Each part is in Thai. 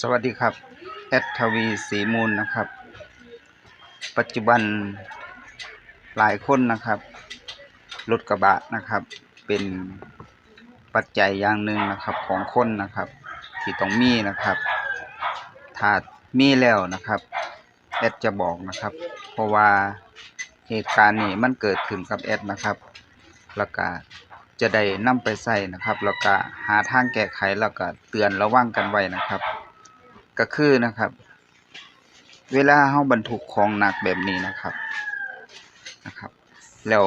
สวัสดีครับแอดทวีสีมูลนะครับ ปัจจุบันหลายคนนะครับรถกระบะนะครับ เป็นปัจจัยอย่างหนึ่งนะครับของคนนะครับ ที่ต้องมีนะครับถ้ามีแล้วนะครับแอดจะบอกนะครับ เพราะว่าเหตุการณ์นี้มันเกิดขึ้นกับแอดนะครับแล้วก็จะได้นำไปใส่นะครับแล้วก็หาทางแก้ไขแล้วก็เตือนระวังกันไว้นะครับ ก็คือนะครับ เวลาเฮาบรรทุกของหนักแบบนี้นะครับนะครับ แล้ว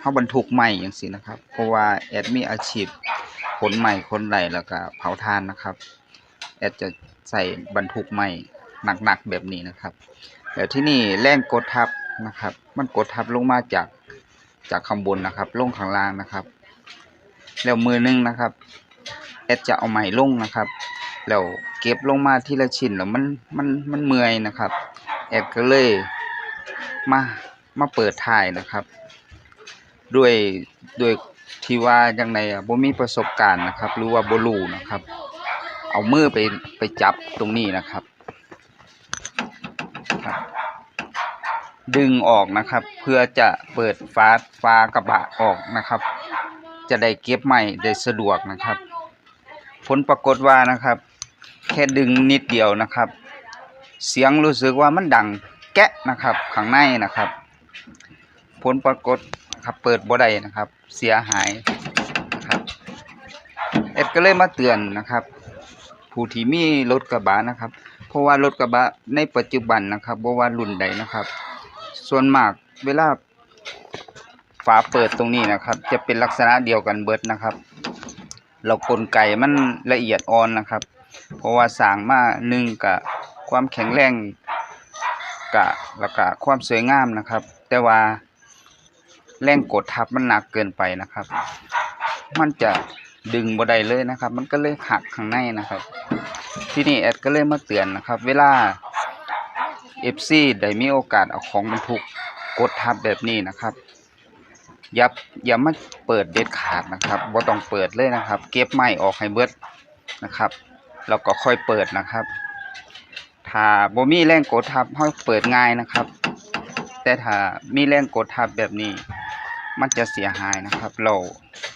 เฮาบรรทุกไม้จังซี่นะครับ เพราะว่าแอดมีอาชีพขนไม้ขนไหลแล้วก็เผาถ่านนะครับแอดจะใส่บรรทุกไม้หนักๆแบบนี้นะครับแล้วที่นี่แรงกดทับนะครับ มันกดทับลงมาจากจากข้างบนนะครับ ลงข้างล่างนะครับ แล้วมือหนึงนะครับแอดจะเอาไม้ลงนะครับ แล้วเก็บลงมาทีละชิ้นแล้วมันมันมันเมื่อยนะครับ แอดก็เลยมามาเปิดถ่ายนะครับ ด้วยด้วยที่ว่าจังไดอะบ่มีประสบการณ์นะครับ หรือว่าบ่รู้นะครับ เอามือไปไปจับตรงนี้นะครับ ดึงออกนะครับ เพื่อจะเปิดฝาฝากระบะออกนะครับ จะได้เก็บใหม่ได้สะดวกนะครับ ผลปรากฏว่านะครับ แค่ดึงนิดเดียวนะครับ เสียงรู้สึกว่ามันดังแกะนะครับข้างในนะครับ ผลปรากฏครับเปิดบ่ได้นะครับ เสียหายนะครับเอ็ดก็เลยมาเตือนนะครับ ผู้ที่มีรถกระบะนะครับ เพราะว่ารถกระบะในปัจจุบันนะครับบ่ว่ารุ่นใดนะครับ ส่วนมากเวลาฝาเปิดตรงนี้นะครับ จะเป็นลักษณะเดียวกันเบิดนะครับเรากลไกมันละเอียดอ่อนนะครับ ราะว่าสร้างมาหนึ่งกับความแข็งแรงกะแล้วก็ความสวยงามนะครับ แต่ว่าแรงกดทับมันหนักเกินไปนะครับ มันจะดึงบ่ได้เลยนะครับ มันก็เลยหักข้างในนะครับ ที่นี่แอดก็เลยมาเตือนนะครับ เวลา FC ได้มีโอกาสเอาของบรรทุกกดทับแบบนี้นะครับ อย่าอย่ามาเปิดเด็ดขาดนะครับบ่ต้องเปิดเลยนะครับ เก็บไม้ออกให้เบิดนะครับ แล้วก็ค่อยเปิดนะครับ ถ้าบ่มีแรงกดทับเฮาเปิดง่ายนะครับ แต่ถ้ามีแรงกดทับแบบนี้ มันจะเสียหายนะครับ เรา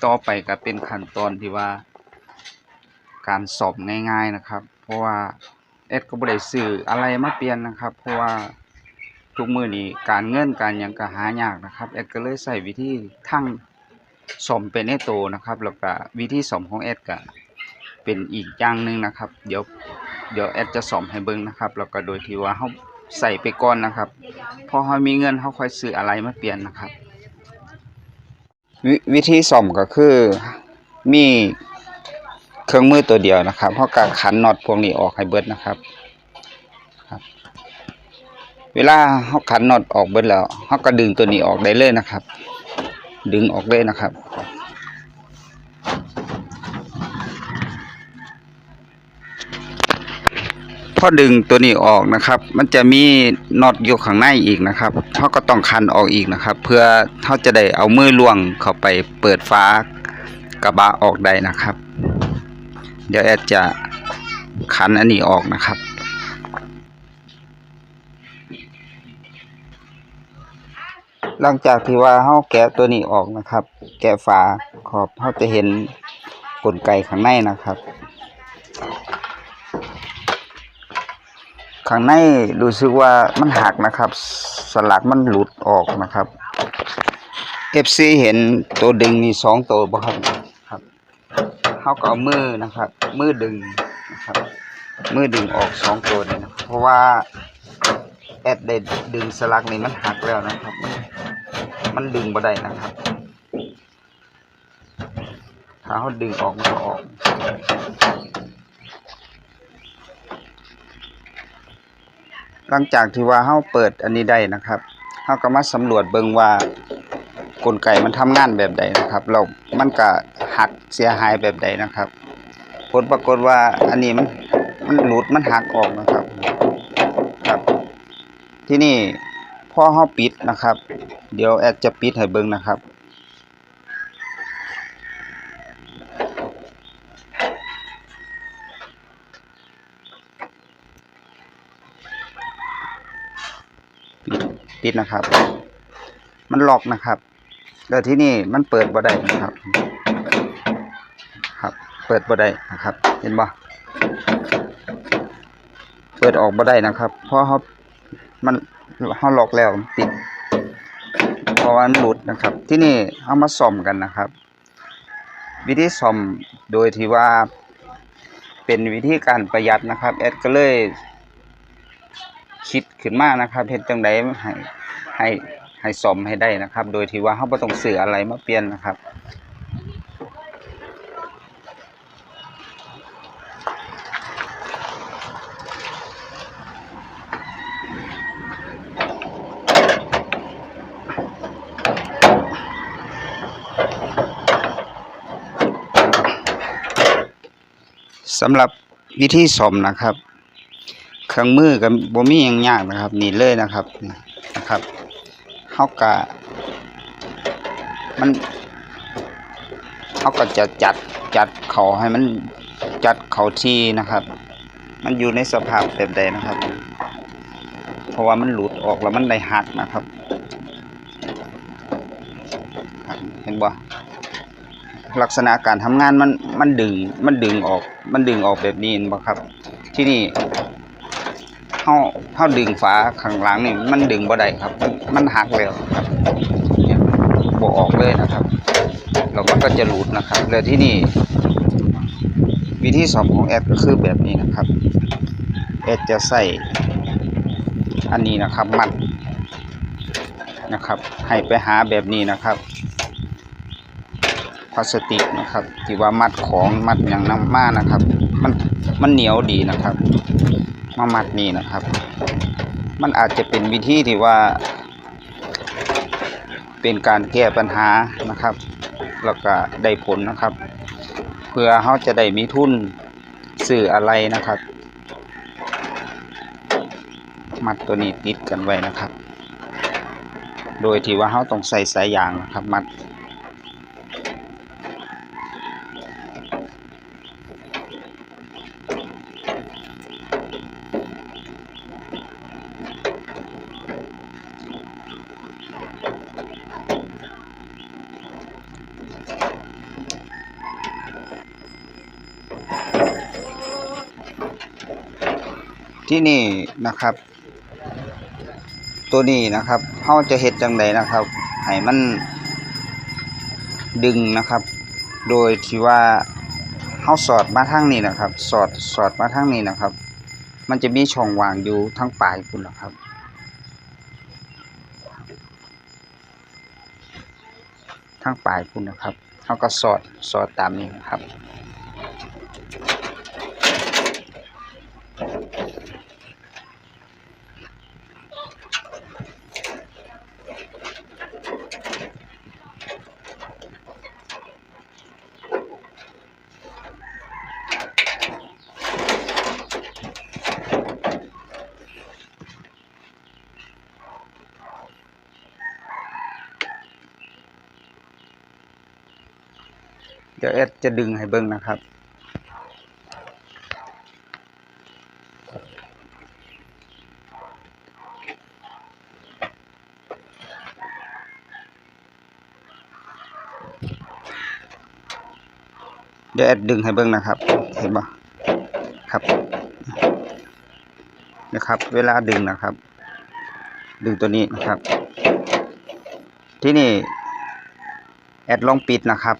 ต่อไปก็เป็นขั้นตอนที่ว่า การสอบง่าย ๆนะครับ เพราะว่าเอ็ดก็บ่ได้ซื้ออะไรมาเปลี่ยนนะครับ เพราะว่าทุกมือนี้การเงินการยังก็หายากนะครับเอ็ดก็เลยใช้วิธีทั้งซ่อมเป็นในโตนะครับแล้วก็วิธีซ่อมของเอ็ดก็ เป็นอีกอย่างหนึ่งนะครับ เดี๋ยวเดี๋ยวแอดจะสอมให้เบิ่งนะครับ แล้วก็โดยที่ว่าเฮาใส่ไปก่อนนะครับพอเฮามีเงินเฮาค่อยซื้ออะไรมาเปลี่ยนนะครับววิธีซ่อมก็คือมีเครื่องมือตัวเดียวนะครับเฮาก็ขันน็อตพวกนี้ออกให้เบิดนะครับครับ เวลาเฮาขันน็อตออกเบิดแล้วเฮาก็ดึงตัวนี้ออกได้เลยนะครับ ดึงออกเลยนะครับ พอดึงตัวนี้ออกนะครับ มันจะมีน็อตอยู่ข้างในอีกนะครับเขาก็ต้องคันออกอีกนะครับ เพื่อเขาจะได้เอามือล่วงเข้าไปเปิดฟ้ากระบะออกได้นะครับ เดี๋ยวแอดจะคันอันนี้ออกนะครับหลังจากที่ว่าเขาแกะตัวนี้ออกนะครับ แกะฝาขอบเขาจะเห็นกลไกข้างในนะครับ ข้างในรู้สึกว่ามันหักนะครับ สลักมันหลุดออกนะครับ FC เห็นตัวดึงมีสองตัวบ่ครับครับเขาก็เอามือนะครับ มือดึงนะครับ มือดึงออกสองตัวเลยนะครับเพราะว่าแอดได้ดึงสลักนี่มันหักแล้วนะครับมันมันดึงบ่ได้นะครับถ้าเขาดึงออกมันก็ออก หลังจากที่ว่าเฮาเปิดอันนี้ได้นะครับเฮาก็มาสำรวจเบิ่งว่ากลไกมันทำงานแบบใดนะครับแล้วมันก็หักเสียหายแบบใดนะครับผลปรากฏว่าอันนี้มันมันหลุดมันหักออกนะครับครับ ที่นี่พอเฮาปิดนะครับ เดี๋ยวแอดจะปิดให้เบิ่งนะครับ ติดนะครับ มันล็อกนะครับแล้วที่นี่มันเปิดบ่ได้นะครับ ครับ เปิดบ่ได้นะครับ เห็นบ่เปิดออกบ่ได้นะครับ เพราะเขามันเขาล็อกแล้วติดเพราะว่ามันหลุดนะครับ ที่นี่เอามาซ่อมกันนะครับ วิธีซ่อมโดยที่ว่าเป็นวิธีการประหยัดนะครับ แอดก็เลย คิดขึ้นมานะครับเฮ็ดจังไดให้ให้ให้ซ่อมให้ได้นะครับ โดยที่ว่าเฮาบ่ต้องซื้ออะไรมาเปลี่ยนนะครับสำหรับวิธีซ่อมนะครับ เครื่องมือก็บ่มีหยังยากนะครับ นี่เลยนะครับนะครับเฮาก็มันเฮาก็จะจัดจัดเขาให้มันจัดเขาที่นะครับ มันอยู่ในสภาพแบบใดนะครับ เพราะว่ามันหลุดออกแล้วมันได้หักนะครับเห็นบ่ลักษณะการทำงานมันมันดึงมันดึงออกมันดึงออกแบบนี้เห็นบ่ครับ ที่นี่าเฮาดึงฝาข้างหลังนี่มันดึงบ่ได้ครับ มันมันหักแล้วครับเนี่ยบ่ออกเลยนะครับแล้วมันก็จะหลุดนะครับแล้วที่นี่ วิธีซ่อมของแอดก็คือแบบนี้นะครับ แอดจะใส่อันนี้นะครับมัดนะครับ ให้ไปหาแบบนี้นะครับพลาสติกนะครับที่ว่ามัดของมัดอย่างน้ำมานะครับ มันมันเหนียวดีนะครับ มามัดนี่นะครับ มันอาจจะเป็นวิธีที่ว่า เป็นการแก้ปัญหานะครับ แล้วก็ได้ผลนะครับ เพื่อเขาจะได้มีทุนซื้ออะไรนะครับ มัดตัวนี้ติดกันไว้นะครับ โดยที่ว่าเขาต้องใส่สายยางนะครับมัด ที่นี่นะครับ ตัวนี้นะครับเขาจะเห็ดจังไดนะครับให้มันดึงนะครับ โดยที่ว่าเขาสอดมาทางนี้นะครับ สอดสอดมาทางนี้นะครับ มันจะมีช่องว่างอยู่ทั้งปลายคุณนะครับทั้งปลายคุณนะครับเขาก็สอดสอดตามนี้นะครับ เดี๋ยวแอดจะดึงให้เบิ่งนะครับ เดี๋ยวแอดดึงให้เบิ่งนะครับ เห็นปะครับนะครับ เวลาดึงนะครับ ดึงตัวนี้นะครับ ที่นี่แอดลองปิดนะครับ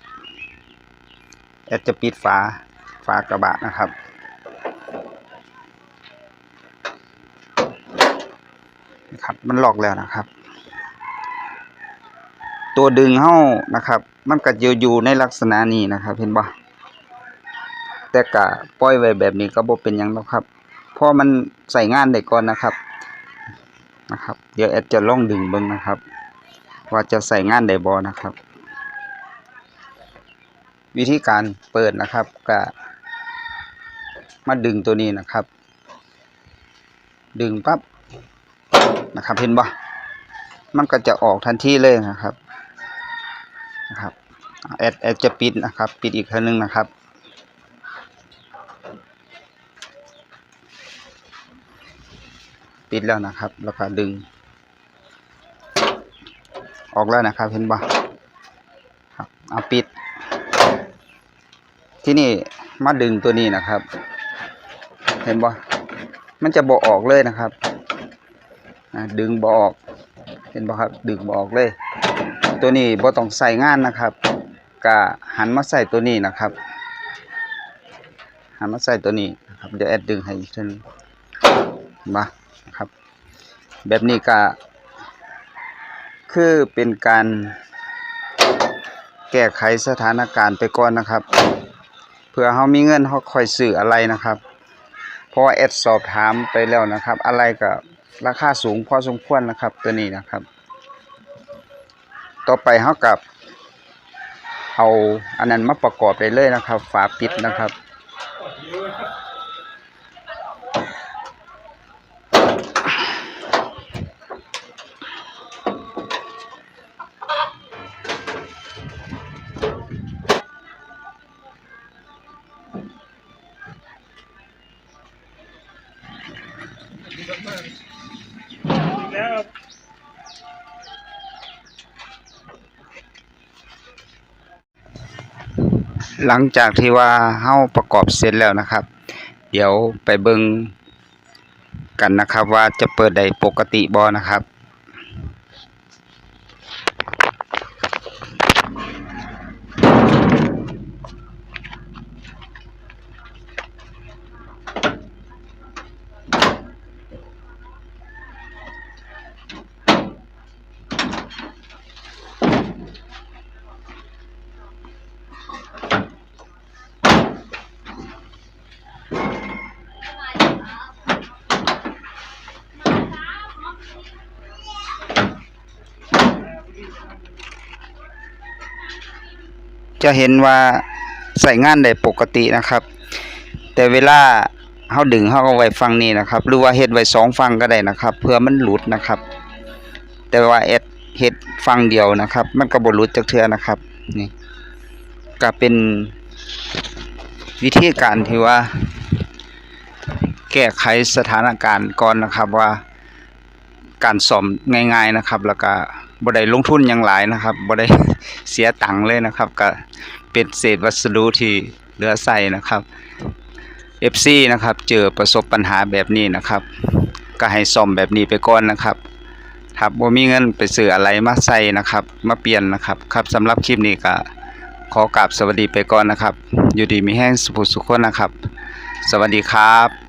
แอดจะปิดฝาฝากระบะนะครับ นะครับ มันล็อกแล้วนะครับ ตัวดึงเฮ้านะครับ มันก็จะอยู่ในลักษณะนี้นะครับ เห็นบ่แต่กะปล่อยไว้แบบนี้ก็บ่เป็นยังหรอกครับเพราะมันใส่งานได้ก่อนนะครับนะครับ เดี๋ยวแอดจะลองดึงเบิ่งนะครับ ว่าจะใส่งานได้บ่นะครับ วิธีการเปิดนะครับก็มาดึงตัวนี้นะครับ ดึงปั๊บนะครับเห็นบ่มันก็จะออกทันทีเลยนะครับนะครับแอดแอดจะปิดนะครับ ปิดอีกครั้งนึงนะครับปิดแล้วนะครับ แล้วก็ดึง ออกแล้วนะครับ เห็นบ่ครับเอาปิด ที่นี่มาดึงตัวนี้นะครับ เห็นบ่มันจะบ่ออกเลยนะครับดึงบ่ออก เห็นบ่ครับ ดึงบ่ออกเลย ตัวนี้บ่ต้องใส่งานนะครับก็หันมาใส่ตัวนี้นะครับ หันมาใส่ตัวนี้นะครับเดี๋ยวแอดดึงให้อีกทีนึงมาครับ แบบนี้ก็คือเป็นการแก้ไขสถานการณ์ไปก่อนนะครับ เพื่อเขามีเงินเขาคอยซื้ออะไรนะครับ เพราะว่าแอดสอบถามไปแล้วนะครับ อะไรกับราคาสูงพอสมควรนะครับ ตัวนี้นะครับ ต่อไปเขากับเอาอันนั้นมาประกอบได้เลยนะครับ ฝาปิดนะครับ หลังจากที่ว่าเฮาประกอบเสร็จแล้วนะครับ เดี๋ยวไปเบิ่งกันนะครับว่าจะเปิดได้ปกติบอนะครับ จะเห็นว่าใส่งานได้ปกตินะครับ แต่เวลาเฮาดึงเฮาก็ไว้ฝั่งนี้นะครับ หรือว่าเฮ็ดไว้สองฝั่งก็ได้นะครับ เพื่อมันหลุดนะครับ แต่ว่าเอ็ดเฮ็ดฝั่งเดียวนะครับ มันก็บ่หลุดจักเทือนะครับนี่ก็เป็นวิธีการที่ว่า แก้ไขสถานการณ์ก่อนนะครับว่า การซ่อมง่าย ๆนะครับ แล้วก็บ่ได้ลงทุนหยังหลายนะครับบ่ได้เสียตังค์เลยนะครับ ก็เป็นเศษวัสดุที่เหลือใช้นะครับ FC นะครับ เจอประสบปัญหาแบบนี้นะครับ ก็ให้ซ่อมแบบนี้ไปก่อนนะครับถ้าบ่มีเงินไปซื้ออะไรมาใส่นะครับ มาเปลี่ยนนะครับครับสำหรับคลิปนี้ก็ขอกราบสวัสดีไปก่อนนะครับ อยู่ดีมีแห้งสุขสุขคนนะครับ สวัสดีครับ